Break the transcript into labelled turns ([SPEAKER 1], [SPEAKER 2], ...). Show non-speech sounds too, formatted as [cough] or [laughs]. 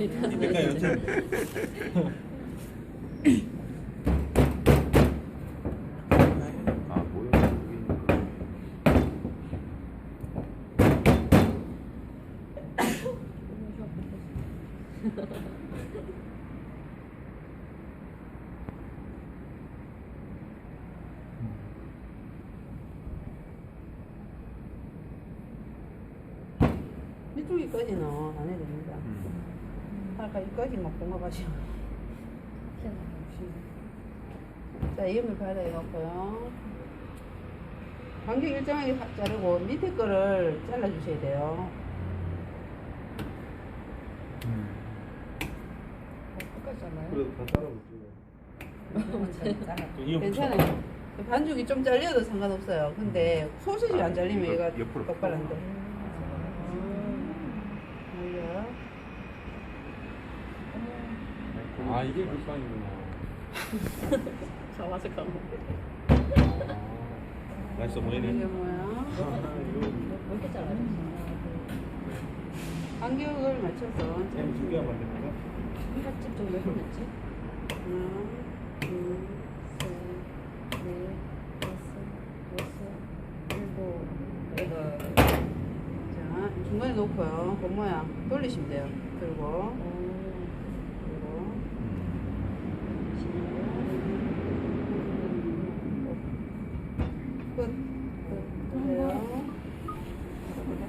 [SPEAKER 1] 이때까지 연습.
[SPEAKER 2] 아 뭐야 [laughs]
[SPEAKER 3] 이쪽이까지는 안 해도 됩니다. 아까 여기까지 막 공감하시면. 자, 이음을 놓고요. 간격 일정하게 바- 자르고 밑에 거를 잘라주셔야 돼요.
[SPEAKER 1] 그래도 다 따라오죠.
[SPEAKER 3] 괜찮아요. 반죽이 좀 잘려도 상관없어요. 근데 소시지 안 잘리면
[SPEAKER 2] 이거
[SPEAKER 3] 얘가
[SPEAKER 2] 옆으로.
[SPEAKER 3] 똑바로 안 돼. 올려.
[SPEAKER 1] 아 이게 물빵이구나.
[SPEAKER 4] 가와서 가고.
[SPEAKER 1] 맛있어
[SPEAKER 3] 이게
[SPEAKER 1] 보이네.
[SPEAKER 3] 뭐야?
[SPEAKER 4] 이렇게 잘라줬어.
[SPEAKER 3] 간격을 맞춰서
[SPEAKER 1] 그냥 준비하면 안 됩니까?
[SPEAKER 4] 팥집 정도 해냈지?
[SPEAKER 3] 하나, 둘, 셋,
[SPEAKER 4] 네, 다섯, 여섯, 일곱, 여덟.
[SPEAKER 3] 자, 중간에 놓고요. 본 모양 돌리시면 돼요. 그리고, 끝. 네, 끝. 음.